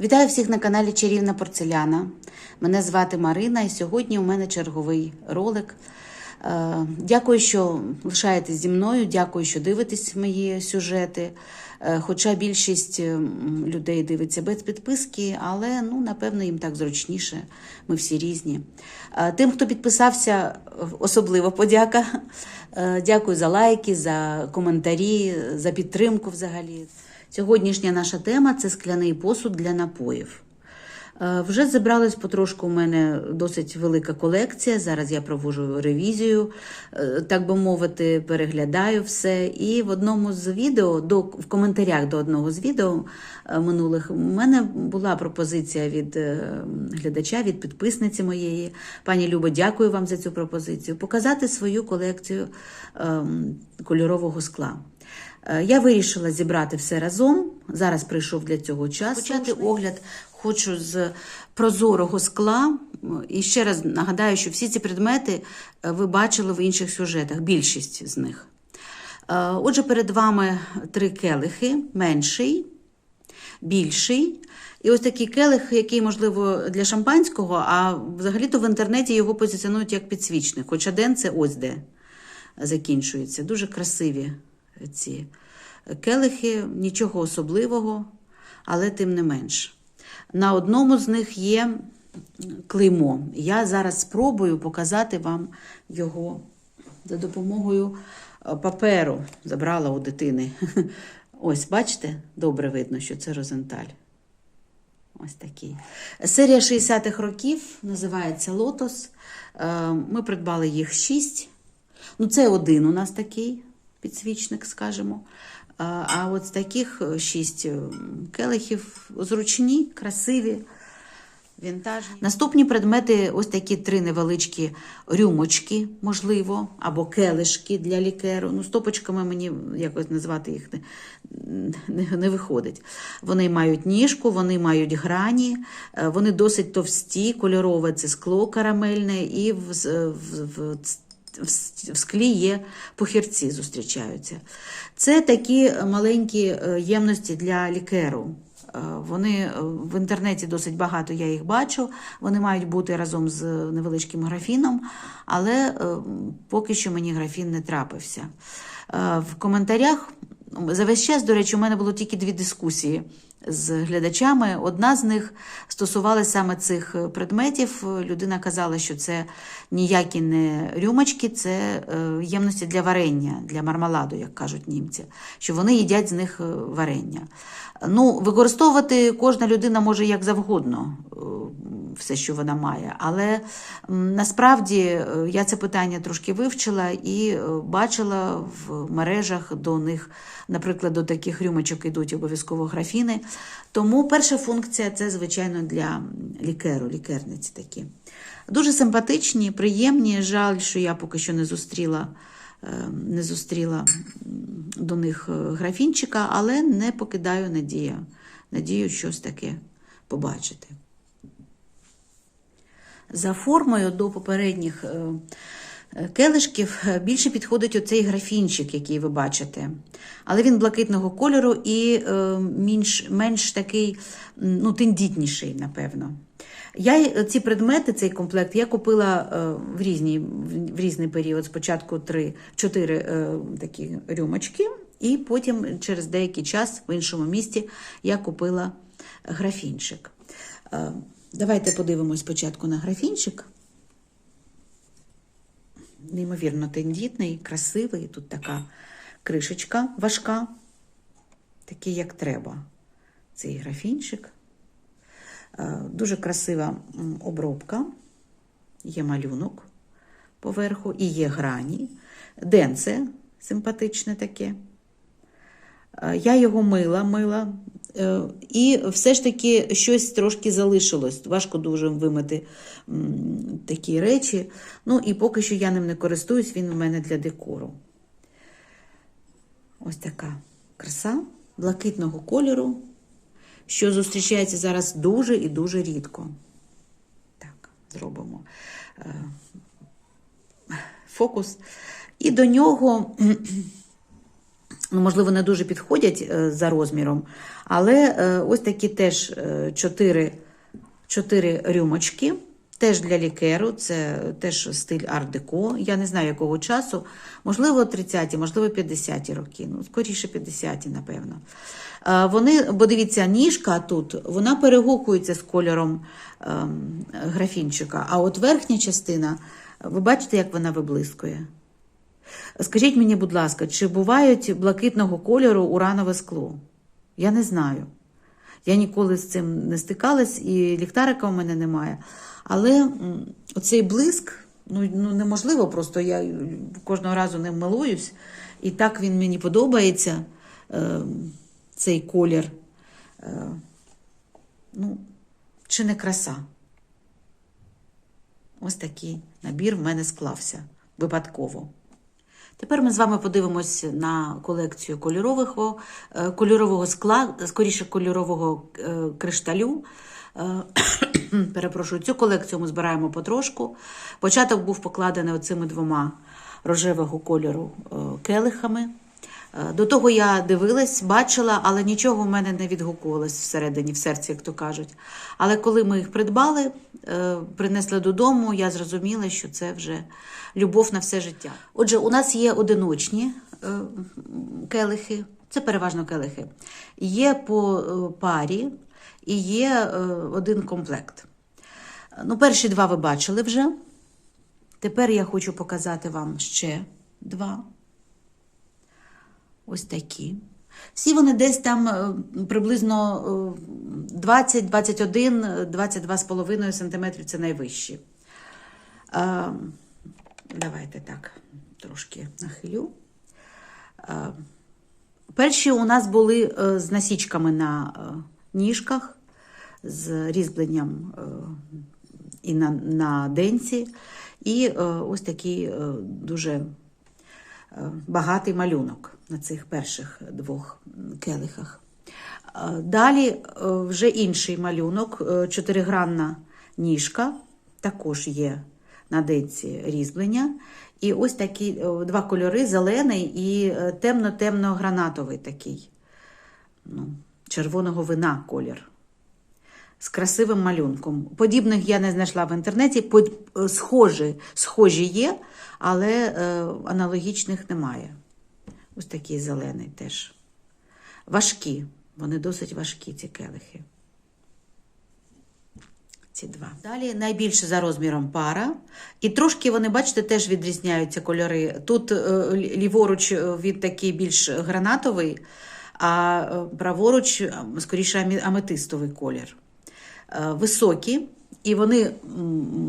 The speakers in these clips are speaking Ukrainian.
Вітаю всіх на каналі Чарівна Порцеляна. Мене звати Марина, і сьогодні у мене черговий ролик. Е, Дякую, що лишаєтесь зі мною. Дякую, що дивитесь мої сюжети. Е, Хоча більшість людей дивиться без підписки, але ну, напевно їм так зручніше. Ми всі різні. Е, Тим, хто підписався, особливо подяка. Дякую за лайки, за коментарі, за підтримку взагалі. Сьогоднішня наша тема це скляний посуд для напоїв. Е, Вже зібралась потрошку у мене досить велика колекція. Зараз я проводжу ревізію, е, так би мовити, переглядаю все. І в одному з відео, до, в коментарях до одного з відео е, минулих, у мене була пропозиція від глядача, від підписниці моєї. Пані Любо, дякую вам за цю пропозицію. Показати свою колекцію ем, кольорового скла. Е, Я вирішила зібрати все разом. Зараз прийшов для цього час. Почати огляд хочу з прозорого скла. І ще раз нагадаю, що всі ці предмети е, ви бачили в інших сюжетах, більшість з них. Е, Отже, перед вами три келихи: менший, більший. І ось такий келих, який, можливо, для шампанського, а взагалі-то в інтернеті його позиціонують як підсвічник. Хоча ден це ось де закінчується. Дуже красиві ці келихи, нічого особливого, але тим не менш. На одному з них є клеймо. Я зараз спробую показати вам його за допомогою е, паперу. Забрала у дитини. Ось, бачите, добре видно, що це розенталь. Ось такий. Серія 60-х років називається Лотос. Е, Ми придбали їх 6. Ну, це один у нас такий підсвічник, скажімо. А от з таких шість е, келихів зручні, красиві, вінтажні. Наступні предмети ось такі три невеличкі рюмочки, можливо, або келишки для лікеру. Ну, стопочками мені якось назвати їх не, не, не виходить. Вони мають ніжку, вони мають грані, е, вони досить товсті, кольорове це скло карамельне, і в, в, в в склі є похірці, зустрічаються. Це такі маленькі е, ємності для лікеру. Е, Вони е, в інтернеті досить багато, я їх бачу. Вони мають бути разом з невеличким графіном, але поки що мені графін не трапився. В коментарях за весь час, до речі, у мене було тільки дві дискусії з глядачами. Одна з них стосувалася саме цих предметів. Людина казала, що це ніякі не рюмочки, це ємності для варення, для мармаладу, як кажуть німці, що вони їдять з них варення. Ну, Використовувати кожна людина може як завгодно все, що вона має. Але насправді я це питання трошки вивчила і бачила в мережах до них, наприклад, до таких рюмочок йдуть обов'язково графіни. Тому перша функція це, звичайно, для лікеру, лікерниці такі. Дуже симпатичні, приємні. Жаль, що я поки що не зустріла. Не зустріла до них графінчика, але не покидаю надію. Надію щось таке побачити. За формою до попередніх келишків більше підходить оцей графінчик, який ви бачите. Але він блакитного кольору і менш, менш такий ну, тендітніший, напевно. Я ці предмети, цей комплект, я купила в різні, в різний період. Спочатку 3, 4 такі рюмочки, і потім через деякий час в іншому місті я купила графінчик. Давайте подивимось спочатку на графінчик. Неймовірно тендітний, красивий. Тут така кришечка важка, такий, як треба. Цей графінчик. Дуже красива обробка, є малюнок поверху і є грані. Денце симпатичне таке. Я його мила, мила, і все ж таки щось трошки залишилось. Важко дуже вимити такі речі. Ну, і поки що я ним не користуюсь, він у мене для декору. Ось така краса блакитного кольору, що зустрічається зараз дуже і дуже рідко. Так, зробимо фокус. І до нього ну, можливо, не дуже підходять е, за розміром, але е, ось такі теж е, чотири, чотири рюмочки. Теж для лікеру, це теж стиль арт-деко. Я не знаю, якого часу. Можливо, 30-ті, можливо, 50-ті роки. Ну, скоріше 50-ті, напевно. Е, Вони, бо дивіться, ніжка тут, вона перегукується з кольором ем, графінчика. А от верхня частина, ви бачите, як вона виблискує? Скажіть мені, будь ласка, чи бувають блакитного кольору уранове скло? Я не знаю. Я ніколи з цим не стикалась, і ліхтарика у мене немає. Але оцей блиск, ну, ну неможливо просто, я кожного разу ним милуюсь. І так він мені подобається, е, цей колір. Е, ну, чи не краса? Ось такий набір в мене склався випадково. Тепер ми з вами подивимось на колекцію кольорового, е, кольорового скла, скоріше кольорового е, кришталю. Е, Перепрошую, цю колекцію ми збираємо потрошку. Початок був покладений оцими двома рожевого кольору келихами. Е, До того я дивилась, бачила, але нічого в мене не відгукувалось всередині, в серці, як то кажуть. Але коли ми їх придбали, е, принесли додому, я зрозуміла, що це вже любов на все життя. Отже, у нас є одиночні е, келихи, це переважно келихи. Є по парі і є один комплект. Ну, перші два ви бачили вже. Тепер я хочу показати вам ще два. Ось такі. Всі вони десь там е, приблизно е, 20, 21, 22,5 см це найвищі. Е, Давайте так, трошки нахилю. Е, Перші у нас були з насічками на ніжках, з різьбленням і на, на денці. І ось такий е, дуже багатий малюнок на цих перших двох келихах. Е, Далі е, вже інший малюнок, е, чотиригранна ніжка, також є на денці різьблення. І ось такі два кольори: зелений і темно-темно-гранатовий такий, ну, червоного вина колір з красивим малюнком. Подібних я не знайшла в інтернеті. Е, Схожі, схожі є, але е, аналогічних немає. Ось такий зелений теж. Важкі. Вони досить важкі, ці келихи. Ці два. Далі найбільше за розміром пара. І трошки вони, бачите, теж відрізняються кольори. Тут е, ліворуч він такий більш гранатовий, а праворуч, скоріше, аметистовий колір. Е, Високі, і вони у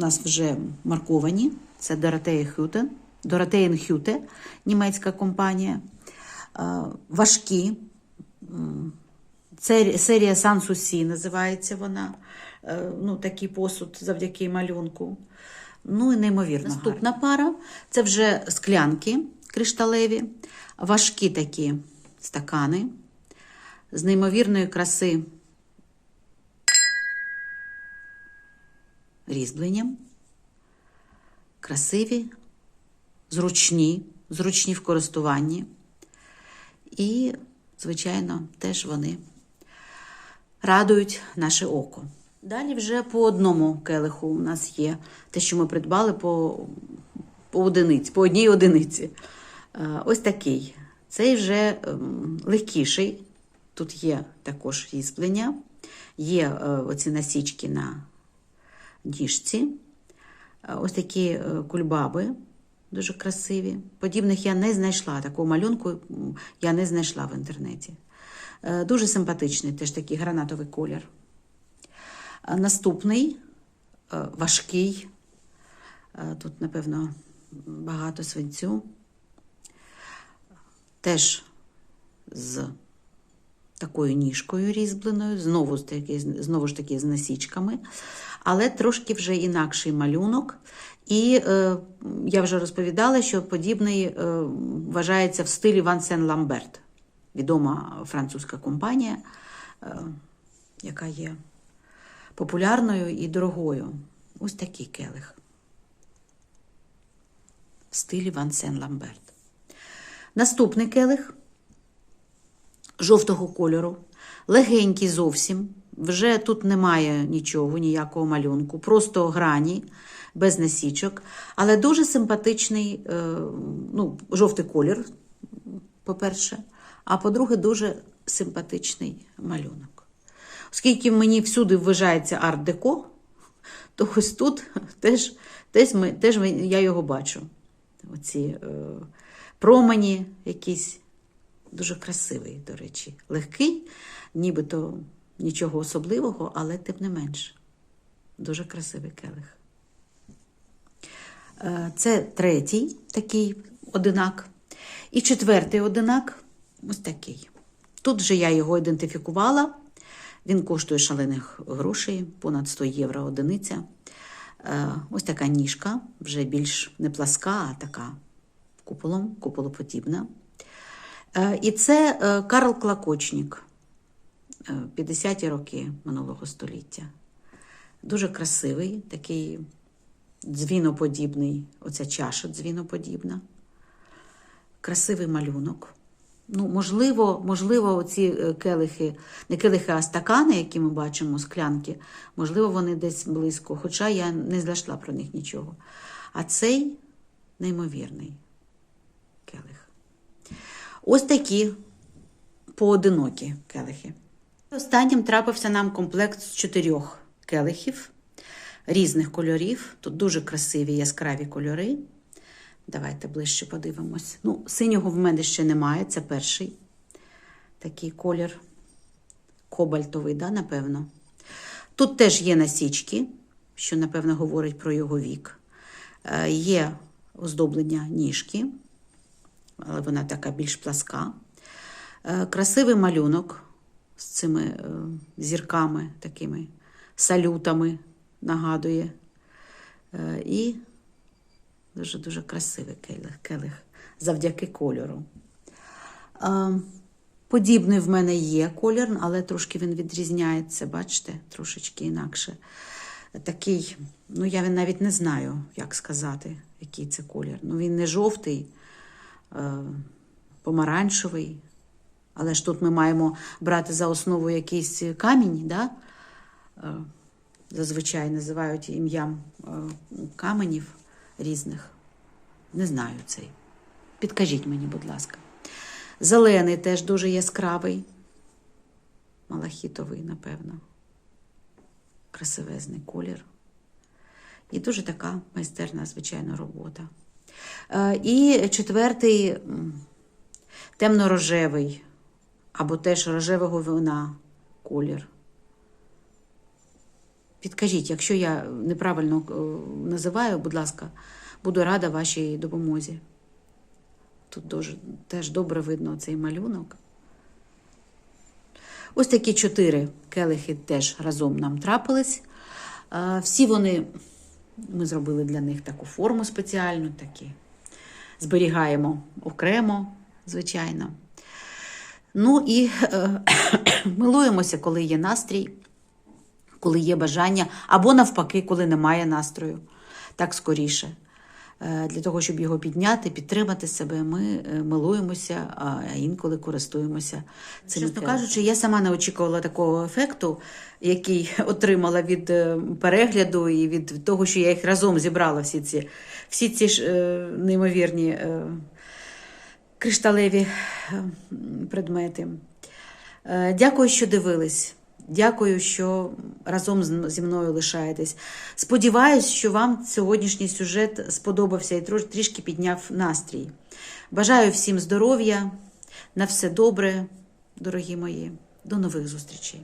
нас вже марковані. Це Доротея Хюте, Доротеєн Хюте, німецька компанія. Е, Важкі. Серія Сан-Сусі називається вона. Е, Ну, такий посуд завдяки малюнку. Ну і неймовірно. Наступна пара це вже склянки кришталеві, важкі такі стакани з неймовірної краси різьбленням. Красиві, зручні, зручні в користуванні. І, звичайно, теж вони радують наше око. Далі вже по одному келиху у нас є те, що ми придбали по, по одиниці, по одній одиниці. Е, Ось такий. Цей вже ем, легкіший. Тут є також різьблення, є е, оці насічки на ніжці. Е, Ось такі е, кульбаби дуже красиві. Подібних я не знайшла. Такого малюнку я не знайшла в інтернеті. Е, Дуже симпатичний, теж такий гранатовий колір. Наступний важкий. Тут, напевно, багато свинцю. Теж з такою ніжкою різьбленою, знову, знову ж таки з насічками, але трошки вже інакший малюнок. І е, я вже розповідала, що подібний е, вважається в стилі Ван Сен Ламберт, відома французька компанія, е, яка є популярною і дорогою. Ось такий келих. В стилі Ван Сен Ламберт. Наступний келих жовтого кольору, легенький зовсім. Вже тут немає нічого, ніякого малюнку, просто грані, без насічок. Але дуже симпатичний е, ну, жовтий колір, по-перше, а по-друге, дуже симпатичний малюнок. Оскільки мені всюди вважається арт-деко, то ось тут теж, теж, ми, теж я його бачу. Оці е, промені якісь дуже красивий, до речі. Легкий, нібито нічого особливого, але тим не менш. Дуже красивий келих. Е, Це третій такий одинак. І четвертий одинак ось такий. Тут вже я його ідентифікувала. Він коштує шалених грошей, понад 100 євро одиниця. Е, Ось така ніжка, вже більш не пласка, а така куполом, куполоподібна. Е, І це Карл Клакочник, 50-ті роки минулого століття. Дуже красивий, такий дзвіноподібний, оця чаша дзвіноподібна. Красивий малюнок. Ну, можливо, можливо, оці е, келихи, не келихи, а стакани, які ми бачимо, склянки, можливо, вони десь близько, хоча я не знайшла про них нічого. А цей неймовірний келих. Ось такі поодинокі келихи. Останнім трапився нам комплект з чотирьох келихів різних кольорів. Тут дуже красиві яскраві кольори. Давайте ближче подивимось. Ну, синього в мене ще немає, це перший такий колір. Кобальтовий, да, напевно. Тут теж є насічки, що, напевно, говорить про його вік. Е, Є оздоблення ніжки, але вона така більш пласка. Е, Красивий малюнок з цими е, зірками, такими салютами нагадує. Е, І дуже-дуже красивий келих, келих завдяки кольору. Е, Подібний в мене є колір, але трошки він відрізняється, бачите, трошечки інакше. Такий, ну я навіть не знаю, як сказати, який це колір. Ну, він не жовтий, помаранчевий. Але ж тут ми маємо брати за основу якийсь камінь, да? Е, зазвичай називають ім'ям е, каменів різних. Не знаю цей. Підкажіть мені, будь ласка. Зелений теж дуже яскравий. Малахітовий, напевно. Красивезний колір. І дуже така майстерна, звичайно, робота. Е, І четвертий темно-рожевий, або теж рожевого вина колір. Підкажіть, якщо я неправильно е, називаю, будь ласка, буду рада вашій допомозі. Тут дуже, теж добре видно цей малюнок. Ось такі чотири келихи теж разом нам трапились. Е, Всі вони, ми зробили для них таку форму спеціальну, такі. зберігаємо окремо, звичайно. Ну і е, милуємося, коли є настрій, коли є бажання, або навпаки, коли немає настрою. Так скоріше. Е, Для того, щоб його підняти, підтримати себе, ми е, милуємося, а інколи користуємося цим. Чесно кажучи, я сама не очікувала такого ефекту, який отримала від перегляду і від того, що я їх разом зібрала, всі ці, всі ці ж неймовірні кришталеві е, предмети. Е, Дякую, що дивились. Дякую, що разом зі мною лишаєтесь. Сподіваюсь, що вам сьогоднішній сюжет сподобався і трішки підняв настрій. Бажаю всім здоров'я, на все добре, дорогі мої. До нових зустрічей.